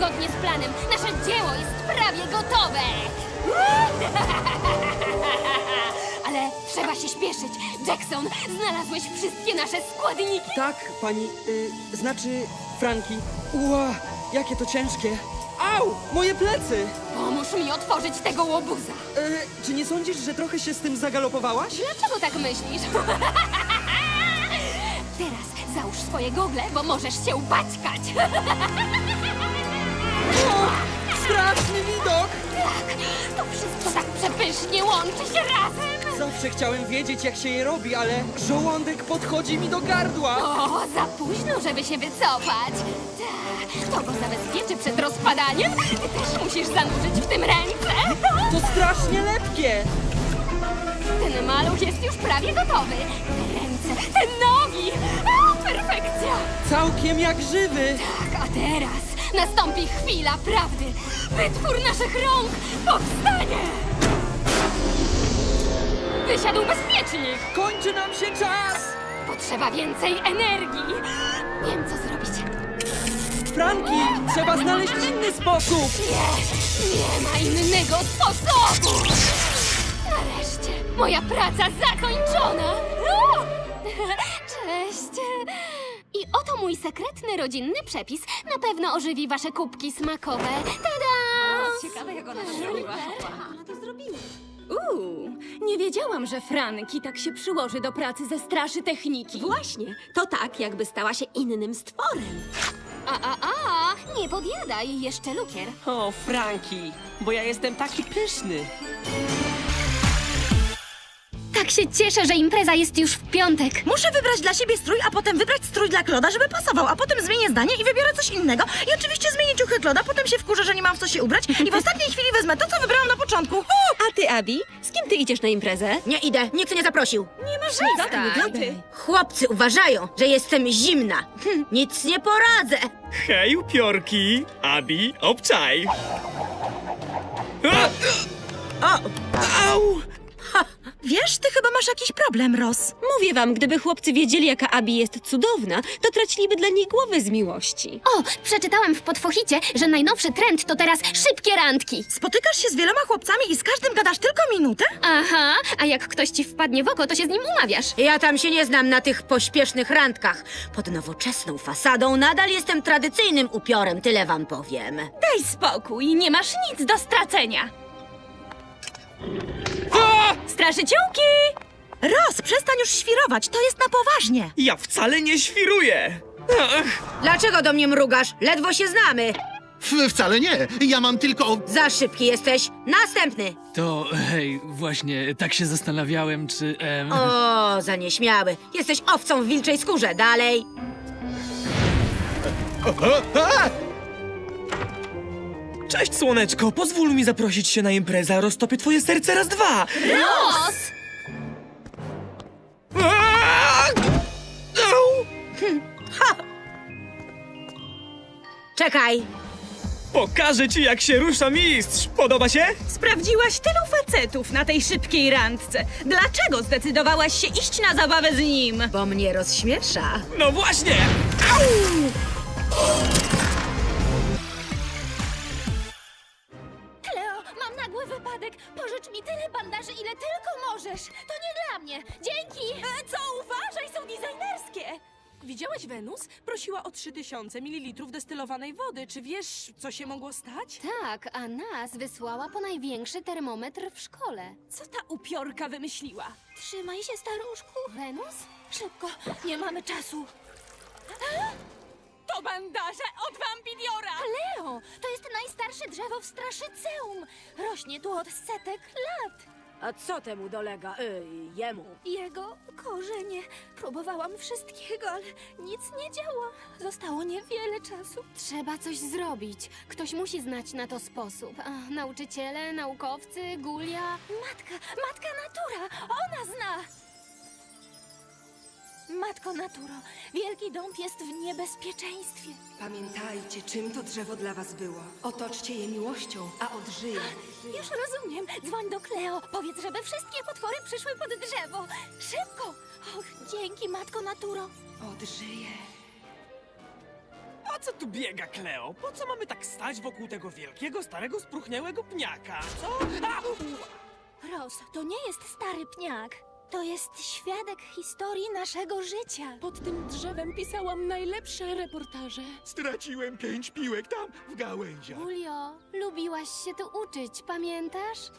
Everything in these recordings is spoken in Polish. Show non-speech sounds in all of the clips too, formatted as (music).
zgodnie z planem. Nasze dzieło jest prawie gotowe. (laughs) Ale trzeba się śpieszyć. Jackson, znalazłeś wszystkie nasze składniki. Tak, pani, y, znaczy Franki. Ła, jakie to ciężkie. Au, moje plecy! Pomóż mi otworzyć tego łobuza. Y, czy nie sądzisz, że trochę się z tym zagalopowałaś? Dlaczego tak myślisz? (laughs) Teraz załóż swoje gogle, bo możesz się upaćkać. (laughs) Straszny widok! Tak, to wszystko tak przepysznie łączy się razem. Zawsze chciałem wiedzieć, jak się je robi, ale żołądek podchodzi mi do gardła. O, za późno, żeby się wycofać. Tak, to go zabezpieczy przed rozpadaniem. Ty też musisz zanurzyć w tym ręce. To strasznie lepkie! Ten maluch jest już prawie gotowy. Te ręce, te nogi. O, perfekcja. Całkiem jak żywy! Tak, a teraz nastąpi chwila prawdy. Wytwór naszych rąk powstanie! Wysiadł bezpiecznik! Kończy nam się czas! Potrzeba więcej energii! Wiem, co zrobić. Franki, trzeba znaleźć inny sposób! Nie, nie ma innego sposobu! Nareszcie, moja praca zakończona! (laughs) Cześć! I oto mój sekretny rodzinny przepis. Na pewno ożywi wasze kubki smakowe. Tada! Ciekawe, jak ona to zrobiła. Ona to zrobiła. Uuu, nie wiedziałam, że Franki tak się przyłoży do pracy ze straszy techniki. Właśnie, to tak, jakby stała się innym stworem. A, a, a! Nie podjadaj, jeszcze lukier. O, Franki, bo ja jestem taki pyszny. Tak się cieszę, że impreza jest już w piątek. Muszę wybrać dla siebie strój, a potem wybrać strój dla Kloda, żeby pasował, a potem zmienię zdanie i wybiorę coś innego. I oczywiście zmienię ciuchy Kloda, potem się wkurzę, że nie mam w co się ubrać i w (laughs) ostatniej chwili wezmę to, co wybrałam na początku. A ty, Abi, z kim ty idziesz na imprezę? Nie idę, nikt nie zaprosił. Nie masz nic, ty. Chłopcy uważają, że jestem zimna. Hm, nic nie poradzę. Hej, upiorki! Abi, obczaj! A! Au! Wiesz, ty chyba masz jakiś problem, Ros. Mówię wam, gdyby chłopcy wiedzieli, jaka Abi jest cudowna, to traciliby dla niej głowy z miłości. O, przeczytałam w podfochicie, że najnowszy trend to teraz szybkie randki. Spotykasz się z wieloma chłopcami i z każdym gadasz tylko minutę? Aha, a jak ktoś ci wpadnie w oko, to się z nim umawiasz. Ja tam się nie znam na tych pośpiesznych randkach. Pod nowoczesną fasadą nadal jestem tradycyjnym upiorem, tyle wam powiem. Daj spokój, nie masz nic do stracenia. Straszyciółki! Ros, przestań już świrować, to jest na poważnie. Ja wcale nie świruję! Ach, Dlaczego do mnie mrugasz? Ledwo się znamy. W, wcale nie. Ja mam tylko. Za szybki jesteś. Następny. To, hej, właśnie, tak się zastanawiałem, czy... Em... O, za nieśmiały. Jesteś owcą w wilczej skórze. Dalej. (laughs) Cześć, słoneczko, pozwól mi zaprosić się na imprezę, roztopię twoje serce raz dwa! Los! Au! Czekaj. pokażę ci, jak się rusza mistrz! Podoba się? Sprawdziłaś tylu facetów na tej szybkiej randce. Dlaczego zdecydowałaś się iść na zabawę z nim? Bo mnie rozśmiesza. No właśnie! Kleo, 3000 ml destylowanej wody. Czy wiesz, co się mogło stać? Tak, a nas wysłała po największy termometr w szkole. Co ta upiorka wymyśliła? Trzymaj się, staruszku. Wenus? Szybko, nie mamy czasu. To bandaże od Vampidiora! Kleo, to jest najstarsze drzewo w Straszyceum. Rośnie tu od setek lat. A co temu dolega? Ej, jemu. Jego korzenie. Próbowałam wszystkiego, ale nic nie działa. Zostało niewiele czasu. Trzeba coś zrobić. Ktoś musi znać na to sposób. A, nauczyciele, naukowcy, Gulia. Matka, matka natura! Ona zna! Matko Naturo, Wielki Dąb jest w niebezpieczeństwie. Pamiętajcie, czym to drzewo dla was było. Otoczcie je miłością, a odżyje. (gasps) Już rozumiem. Dzwoń do Kleo. Powiedz, żeby wszystkie potwory przyszły pod drzewo. Szybko! Och, dzięki, Matko Naturo. Odżyje. co tu biega, Kleo? Po co mamy tak stać wokół tego wielkiego, starego, spruchniałego pniaka, co? A! Ros, to nie jest stary pniak. To jest świadek historii naszego życia. Pod tym drzewem pisałam najlepsze reportaże. Straciłem pięć piłek tam, w gałęziach. Julio, lubiłaś się tu uczyć, pamiętasz?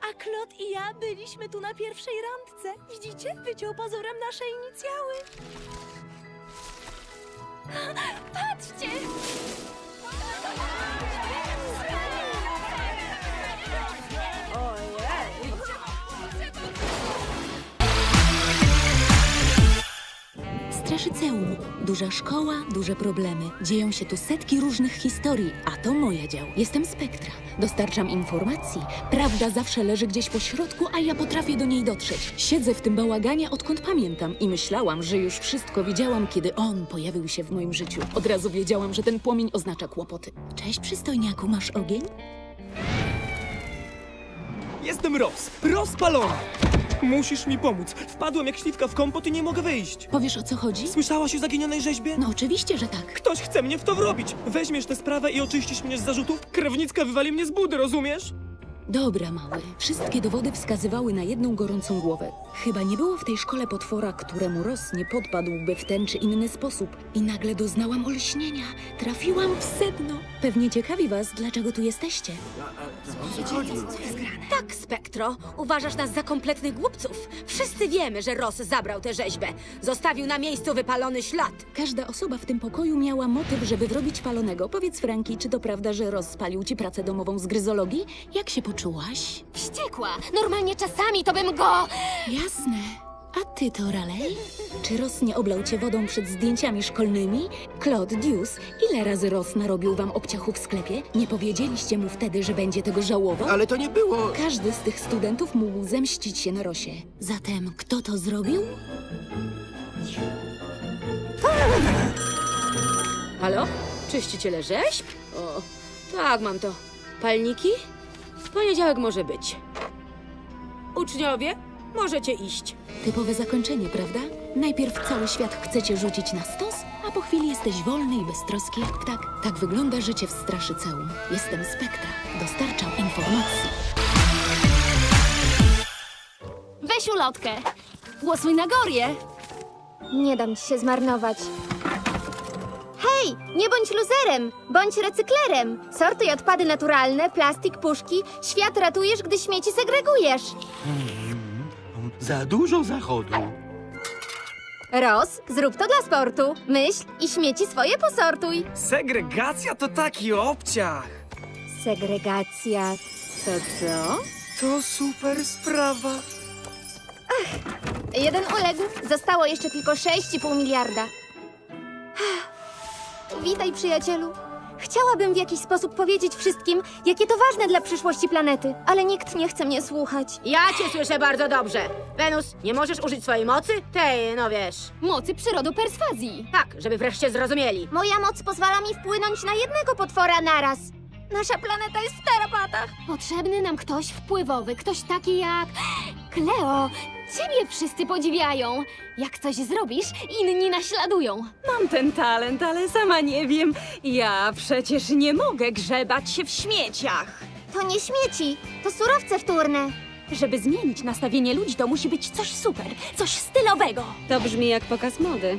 A Klot i ja byliśmy tu na pierwszej randce. Widzicie? Wyciął pozorem nasze inicjały. (gasps) Patrzcie! Straszyceum. Duża szkoła, duże problemy. Dzieją się tu setki różnych historii, a to moja dział. Jestem Spektra. Dostarczam informacji. Prawda zawsze leży gdzieś po środku, a ja potrafię do niej dotrzeć. Siedzę w tym bałaganie odkąd pamiętam i myślałam, że już wszystko wiedziałam, kiedy on pojawił się w moim życiu. Od razu wiedziałam, że ten płomień oznacza kłopoty. Cześć, przystojniaku, masz ogień? Jestem Roz, rozpalony! Musisz mi pomóc. Wpadłem jak śliwka w kompot i nie mogę wyjść. Powiesz o co chodzi? Słyszałaś o zaginionej rzeźbie? No oczywiście, że tak. Ktoś chce mnie w to wrobić. Weźmiesz tę sprawę i oczyścisz mnie z zarzutów? Krewnicka wywali mnie z budy, rozumiesz? Dobra, mały. Wszystkie dowody wskazywały na jedną gorącą głowę. Chyba nie było w tej szkole potwora, któremu Ross nie podpadłby w ten czy inny sposób. I nagle doznałam olśnienia. Trafiłam w sedno. Pewnie ciekawi was, dlaczego tu jesteście. Tak, Spektro. Uważasz nas za kompletnych głupców. Wszyscy wiemy, że Ross zabrał tę rzeźbę. Zostawił na miejscu wypalony ślad. Każda osoba w tym pokoju miała motyw, żeby wrobić palonego. Powiedz, Franki, czy to prawda, że Ross spalił ci pracę domową z gryzologii? Jak się poczułaś? Wściekła! Normalnie czasami to bym go... Jasne. A ty to, Raleigh? Czy Ross nie oblał cię wodą przed zdjęciami szkolnymi? Claude, Deuce, ile razy Ross narobił wam obciachu w sklepie? Nie powiedzieliście mu wtedy, że będzie tego żałował? Ale to nie było... Każdy z tych studentów mógł zemścić się na Rosie. Zatem kto to zrobił? Halo? Czyściciele rzeźb? O, tak, mam to. Palniki? W poniedziałek może być. Uczniowie, możecie iść. Typowe zakończenie, prawda? Najpierw cały świat chcecie rzucić na stos, a po chwili jesteś wolny i beztroski jak ptak. Tak wygląda życie w Straszyceum. Jestem Spektra. Dostarczam informacji. Weź ulotkę. Głosuj na Gorię. Nie dam ci się zmarnować. Hej, nie bądź luzerem, bądź recyklerem. Sortuj odpady naturalne, plastik, puszki. Świat ratujesz, gdy śmieci segregujesz. Za dużo zachodu. Ros, zrób to dla sportu. Myśl i śmieci swoje posortuj. Segregacja to taki obciach. Segregacja to co? To super sprawa. Jeden uległ, zostało jeszcze tylko 6,5 miliarda. Witaj, przyjacielu. Chciałabym w jakiś sposób powiedzieć wszystkim, jakie to ważne dla przyszłości planety, ale nikt nie chce mnie słuchać. Ja cię słyszę bardzo dobrze. Wenus, nie możesz użyć swojej mocy? Tej, no wiesz. Mocy przyrodu perswazji. Tak, żeby wreszcie zrozumieli. Moja moc pozwala mi wpłynąć na jednego potwora naraz. Nasza planeta jest w tarapatach. Potrzebny nam ktoś wpływowy, ktoś taki jak... Kleo, ciebie wszyscy podziwiają. Jak coś zrobisz, inni naśladują. Mam ten talent, ale sama nie wiem. Ja przecież nie mogę grzebać się w śmieciach. To nie śmieci, to surowce wtórne. Żeby zmienić nastawienie ludzi, to musi być coś super, coś stylowego. To brzmi jak pokaz mody.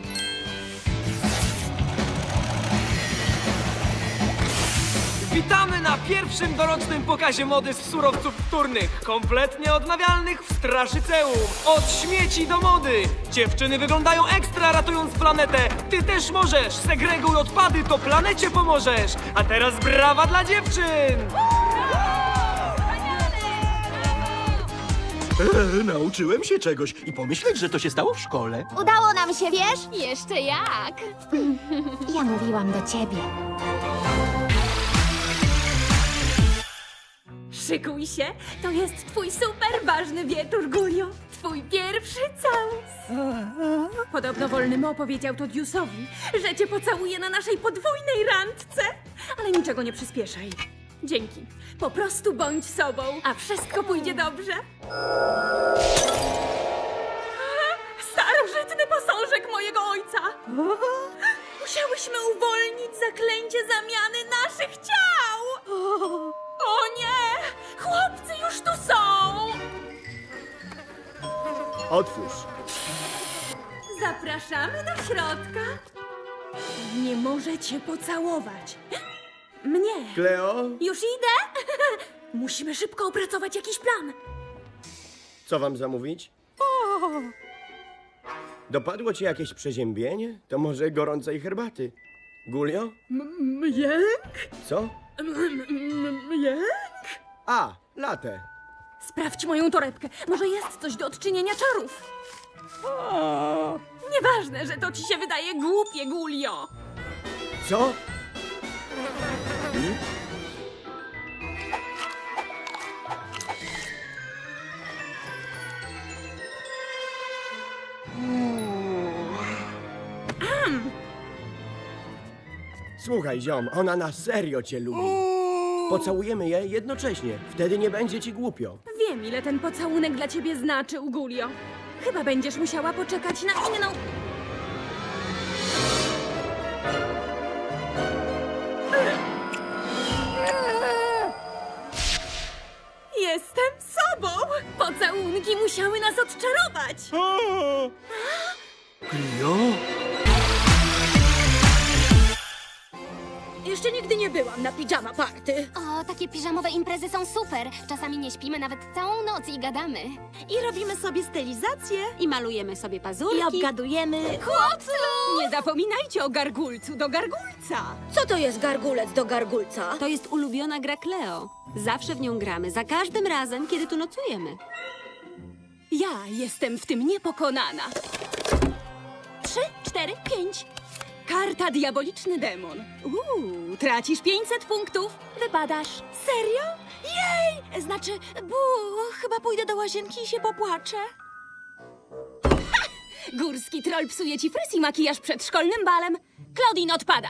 Witamy na pierwszym dorocznym pokazie mody z surowców wtórnych, kompletnie odnawialnych w Straszyceum. Od śmieci do mody. Dziewczyny wyglądają ekstra ratując planetę. Ty też możesz. Segreguj odpady, to planecie pomożesz. A teraz brawa dla dziewczyn. E, nauczyłem się czegoś i pomyśleć, że to się stało w szkole. Udało nam się, wiesz? Jeszcze jak. Ja mówiłam do ciebie. szykuj się. To jest twój super ważny wieczór, Gulio. Twój pierwszy całus. Podobno wolny Mo powiedział to Diusowi, że cię pocałuje na naszej podwójnej randce. Ale niczego nie przyspieszaj. Dzięki. Po prostu bądź sobą, a wszystko pójdzie dobrze. Starożytny posążek mojego ojca! Musiałyśmy uwolnić zaklęcie zamiany naszych ciał! O nie! Chłopcy już tu są! Otwórz. Zapraszamy do środka. Nie możecie pocałować. Mnie. Kleo, Już idę? (laughs) Musimy szybko opracować jakiś plan. co wam zamówić? Dopadło ci jakieś przeziębienie? To może gorącej herbaty. Gulio? Mjęk? Co? Mjęk? A, latę. Sprawdź moją torebkę. Może jest coś do odczynienia czarów. Nieważne, że to ci się wydaje głupie, Gulio. Co? Słuchaj, ziom, ona na serio cię lubi. Pocałujemy je jednocześnie. Wtedy nie będzie ci głupio. Wiem, ile ten pocałunek dla ciebie znaczy, Ugulio. Chyba będziesz musiała poczekać na inną... Jestem sobą! Pocałunki musiały nas odczarować! Kleo? Jeszcze nigdy nie byłam na pijama party. O, takie piżamowe imprezy są super. Czasami nie śpimy nawet całą noc i gadamy. I robimy sobie stylizację. I malujemy sobie pazurki. I obgadujemy. Chłopcu! Nie zapominajcie o gargulcu do gargulca! Co to jest gargulec do gargulca? To jest ulubiona gra Cleo. Zawsze w nią gramy, za każdym razem, kiedy tu nocujemy. Ja jestem w tym niepokonana. Trzy, cztery, pięć. Karta Diaboliczny Demon. Uuu, tracisz 500 punktów. Wypadasz. Serio? Jej! Znaczy, bu, chyba pójdę do łazienki i się popłaczę. Ha! Górski troll psuje ci fryz i makijaż przed szkolnym balem. Claudine odpada.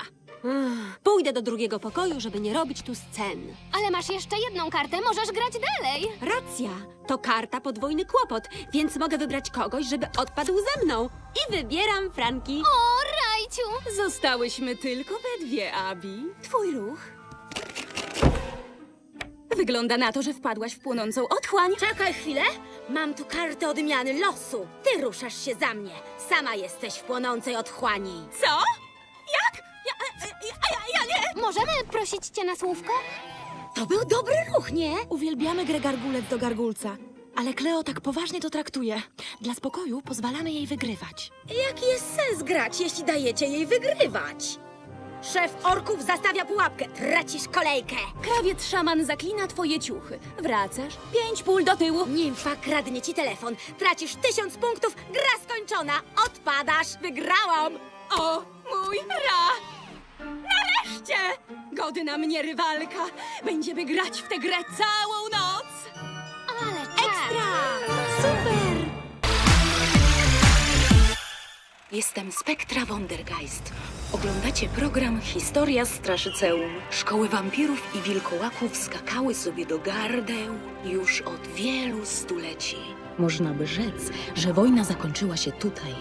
Pójdę do drugiego pokoju, żeby nie robić tu scen. Ale masz jeszcze jedną kartę, możesz grać dalej. Racja, to karta podwójny kłopot, więc mogę wybrać kogoś, żeby odpadł ze mną. I wybieram Franki. O, Zostałyśmy tylko we dwie, Abi. Twój ruch. Wygląda na to, że wpadłaś w płonącą otchłań. Czekaj chwilę. Mam tu kartę odmiany losu. Ty ruszasz się za mnie. Sama jesteś w płonącej otchłani. Co? Jak? Ja, ja, ja, ja nie! Możemy prosić cię na słówko? To był dobry ruch, nie? Uwielbiamy grę gargulec do gargulca. Ale Kleo tak poważnie to traktuje. Dla spokoju pozwalamy jej wygrywać. Jaki jest sens grać, jeśli dajecie jej wygrywać? Szef orków zastawia pułapkę. Tracisz kolejkę. Krawiec szaman zaklina twoje ciuchy. Wracasz, pięć pól do tyłu. Nimfa kradnie ci telefon. Tracisz tysiąc punktów. Gra skończona. Odpadasz. Wygrałam. O, mój ra! Nareszcie! Godna mnie rywalka. Będziemy grać w tę grę całą noc. Jestem Spektra Wondergeist. Oglądacie program Historia Straszyceum. Szkoły wampirów i wilkołaków skakały sobie do gardeł już od wielu stuleci. Można by rzec, że wojna zakończyła się tutaj,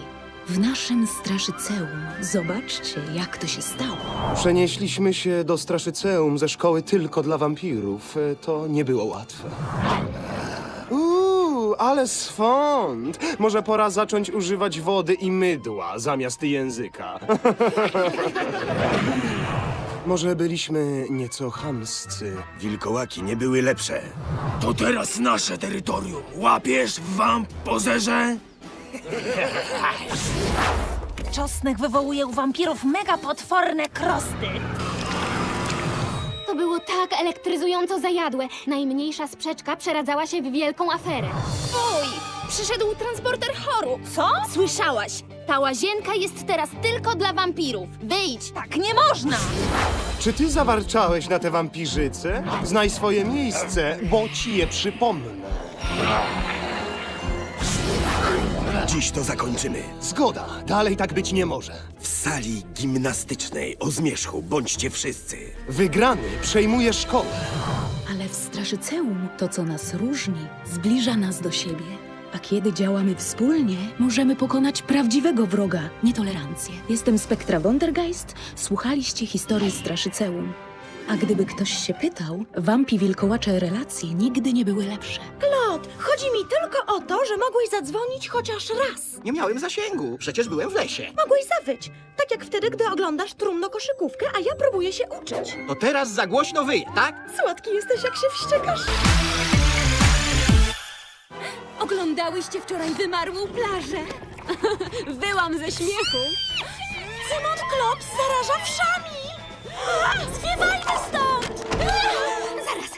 w naszym Straszyceum. Zobaczcie, jak to się stało. Przenieśliśmy się do Straszyceum ze szkoły tylko dla wampirów. E, To nie było łatwe. Ale swąd! Może pora zacząć używać wody i mydła zamiast języka. (laughs) Może byliśmy nieco chamscy. Wilkołaki nie były lepsze. To teraz nasze terytorium. Łapiesz, wamp, pozerze? Czosnek wywołuje u wampirów mega potworne krosty. To było tak elektryzująco zajadłe. Najmniejsza sprzeczka przeradzała się w wielką aferę. Oj! Przyszedł transporter choru. Co? Słyszałaś? Ta łazienka jest teraz tylko dla wampirów. Wyjdź! Tak nie można! Czy ty zawarczałeś na te wampirzyce? Znaj swoje miejsce, bo ci je przypomnę. Dziś to zakończymy. Zgoda, dalej tak być nie może. W sali gimnastycznej o zmierzchu bądźcie wszyscy. Wygrany przejmuje szkołę. Ale w Straszyceum to, co nas różni, zbliża nas do siebie. A kiedy działamy wspólnie, możemy pokonać prawdziwego wroga nietolerancję. Jestem Spektra Wondergeist. Słuchaliście historii Straszyceum. A gdyby ktoś się pytał, wampi wilkołacze relacje nigdy nie były lepsze. Klot, chodzi mi tylko o to, że mogłeś zadzwonić chociaż raz. Nie miałem zasięgu, przecież byłem w lesie. Mogłeś zawyć, tak jak wtedy, gdy oglądasz trumno koszykówkę, a ja próbuję się uczyć. To teraz za głośno wyje, tak? Słodki jesteś, jak się wściekasz. Oglądałyście wczoraj wymarłą plażę? (laughs) Wyłam ze śmiechu. Cymon Klops zaraża wszami! Zwiewajmy stąd! Zaraz!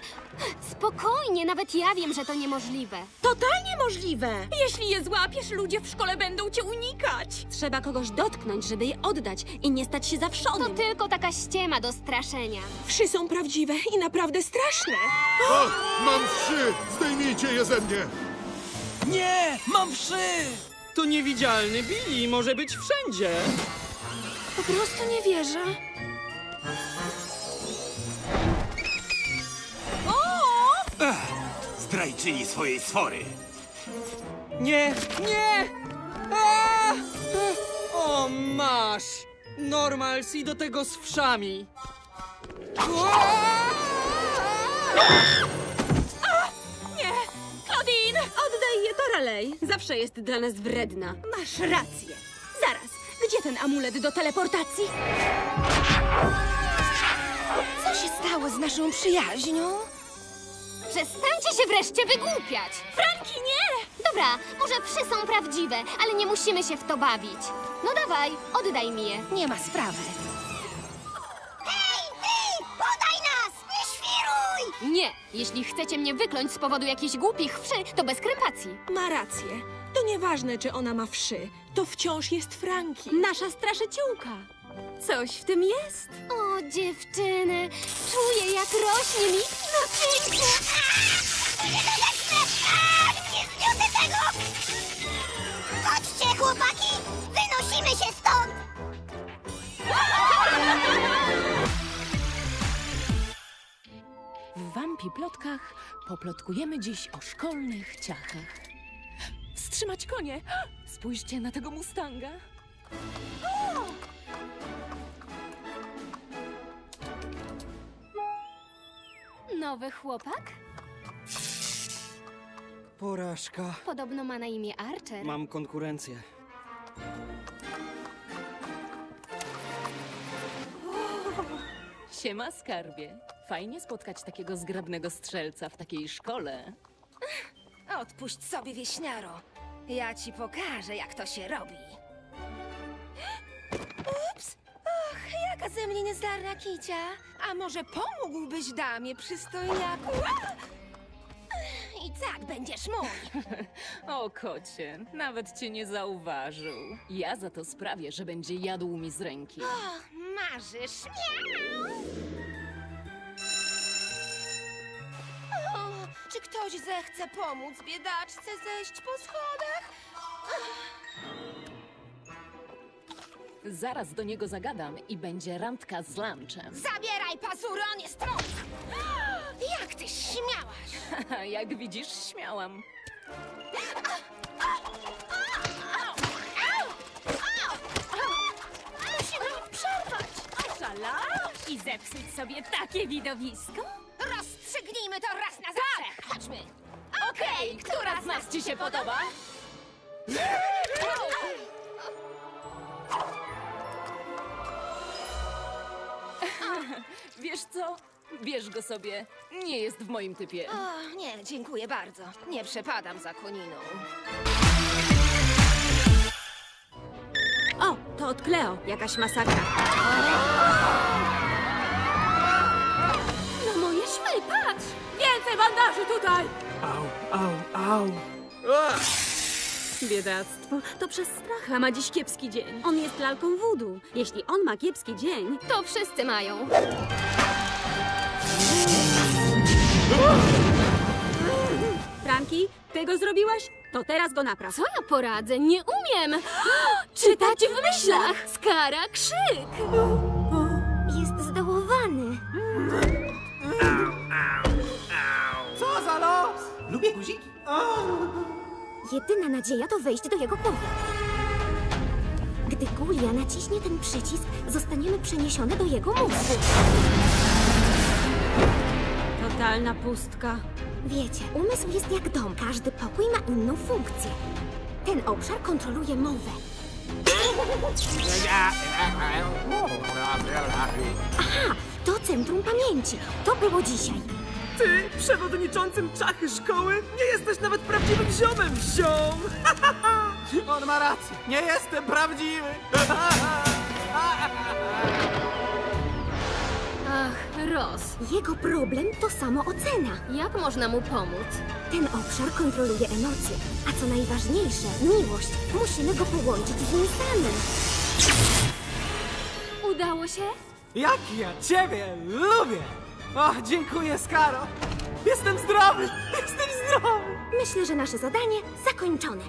Spokojnie, nawet ja wiem, że to niemożliwe. Totalnie możliwe! Jeśli je złapiesz, ludzie w szkole będą cię unikać. Trzeba kogoś dotknąć, żeby je oddać i nie stać się To zawszonym. tylko taka ściema do straszenia. Wszy są prawdziwe i naprawdę straszne. O, mam wszy! Zdejmijcie je ze mnie! Nie! Mam wszy! To niewidzialny Billy może być wszędzie. Po prostu nie wierzę. Zdrajczyni swojej sfory. Nie! Nie! A! O, masz! Normals i do tego z wszami. Nie! Claudine! Oddaj je Toralej. Zawsze jest dla nas wredna. Masz rację. Zaraz, gdzie ten amulet do teleportacji? Co się stało z naszą przyjaźnią? Przestańcie się wreszcie wygłupiać! Franki, nie! Dobra, może wszy są prawdziwe, ale nie musimy się w to bawić. No dawaj, oddaj mi je. Nie ma sprawy. Nie, jeśli chcecie mnie wykląć z powodu jakichś głupich wszy, to bez krępacji. Ma rację. To nieważne, czy ona ma wszy. To wciąż jest Franki. Nasza straszyciółka. Coś w tym jest. O, dziewczyny, czuję jak rośnie mi napięcie. Chodźcie, chłopaki! Wynosimy się stąd! W Wampi Plotkach poplotkujemy dziś o szkolnych ciachach. Wstrzymać konie! Spójrzcie na tego Mustanga. Nowy chłopak? Porażka. Podobno ma na imię Archer. Mam konkurencję. Siema, skarbie. Fajnie spotkać takiego zgrabnego strzelca w takiej szkole. Odpuść sobie, wieśniaro. Ja ci pokażę, jak to się robi. Ups! Och, jaka ze mnie niezdarna kicia. A może pomógłbyś damie, przystojniaku? A! I tak będziesz mój. (laughs) O, kocie, nawet cię nie zauważył. Ja za to sprawię, że będzie jadł mi z ręki. O, marzysz. Miau! O, czy ktoś zechce pomóc biedaczce zejść po schodach? Zaraz do niego zagadam i będzie randka z lunchem. Zabieraj pazury, on jest trąd! Jak ty śmiałaś? (laughs) Jak widzisz, śmiałam. Musimy im przerwać! I zepsuć sobie takie widowisko? Rozstrzygnijmy to raz na zawsze! Chodźmy! Okej, która z nas ci się podoba? Wiesz co? Bierz go sobie. Nie jest w moim typie. O, nie, dziękuję bardzo. Nie przepadam za koniną. O, to od Cleo. Jakaś masakra. No moje szwy, patrz! Więcej bandaży tutaj! Au, au, au. Biedactwo. To przez stracha ma dziś kiepski dzień. On jest lalką voodoo. Jeśli on ma kiepski dzień, To wszyscy mają. Franki, ty go zrobiłaś? To teraz go napraw. Co ja poradzę? Nie umiem! (gasps) Czytać w myślach! Skara krzyk! Jest zdołowany. Co za los? Lubię guziki. Jedyna nadzieja to wejść do jego głowy. Gdy Gulia naciśnie ten przycisk, zostaniemy przeniesione do jego mózgu. Totalna pustka. Wiecie, umysł jest jak dom. Każdy pokój ma inną funkcję. Ten obszar kontroluje mowę. Aha, to centrum pamięci. To było dzisiaj. Ty, przewodniczącym czachy szkoły, nie jesteś nawet prawdziwym ziomem, ziom! (laughs) On ma rację, nie jestem prawdziwy. (laughs) Ach, Ros. Jego problem to samoocena. Jak można mu pomóc? Ten obszar kontroluje emocje, a co najważniejsze, miłość. Musimy go połączyć z nim samym. Udało się? Jak ja ciebie lubię! O, dziękuję, Skaro! Jestem zdrowy! (laughs) Jestem zdrowy! Myślę, że nasze zadanie zakończone.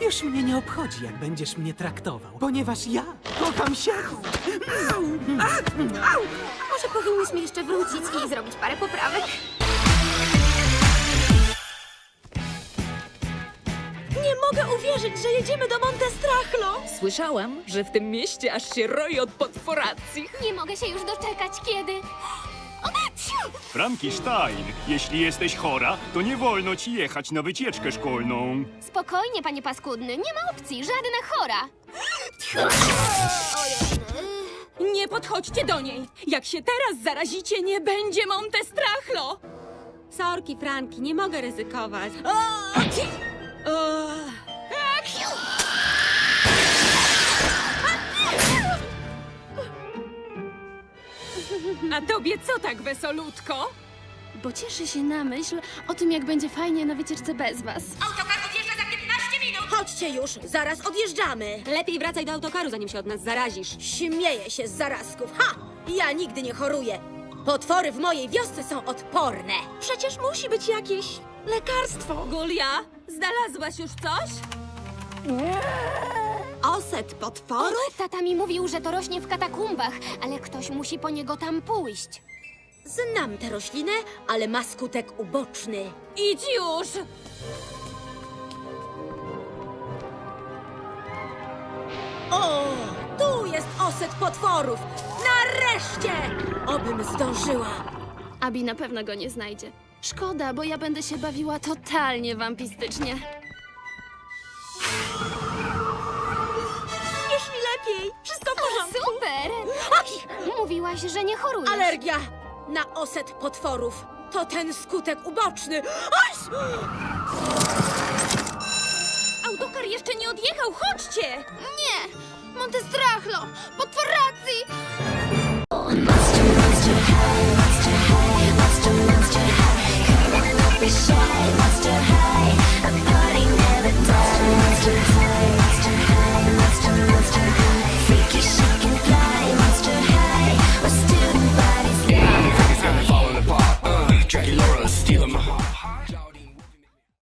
Już mnie nie obchodzi, jak będziesz mnie traktował, ponieważ ja kocham się! Au! Au! Może powinniśmy jeszcze wrócić i zrobić parę poprawek? Nie mogę uwierzyć, że jedziemy do Montestrachlo! Słyszałam, że w tym mieście aż się roi od potworacji. Nie mogę się już doczekać, kiedy... (gasps) O, ciu! Frankenstein, jeśli jesteś chora, to nie wolno ci jechać na wycieczkę szkolną. Spokojnie, panie paskudny, nie ma opcji, żadna chora. Nie podchodźcie do niej! Jak się teraz zarazicie, nie będzie Montestrachlo! Sorki, Franki, nie mogę ryzykować. A tobie co tak wesolutko? Bo cieszę się na myśl o tym, jak będzie fajnie na wycieczce bez was. Autokar odjeżdża za 15 minut! Chodźcie już, zaraz odjeżdżamy. Lepiej wracaj do autokaru, zanim się od nas zarazisz. Śmieję się z zarazków. Ha! Ja nigdy nie choruję. Potwory w mojej wiosce są odporne. Przecież musi być jakieś lekarstwo. Gulia, znalazłaś już coś? Oset potworu? Tata mi mówił, że to rośnie w katakumbach, ale ktoś musi po niego tam pójść. Znam tę roślinę, ale ma skutek uboczny. Idź już! O, tu jest oset potworów! Nareszcie! Obym zdążyła. Abi na pewno go nie znajdzie. Szkoda, bo ja będę się bawiła totalnie wampistycznie. Już mi lepiej. Wszystko w porządku. Super! Mówiłaś, że nie chorujesz. Alergia na oset potworów. To ten skutek uboczny. Aj! Autokar jeszcze nie odjechał, chodźcie! Nie! Montestrachlo! Potworacji! be shy, monster to hide. A party never dies.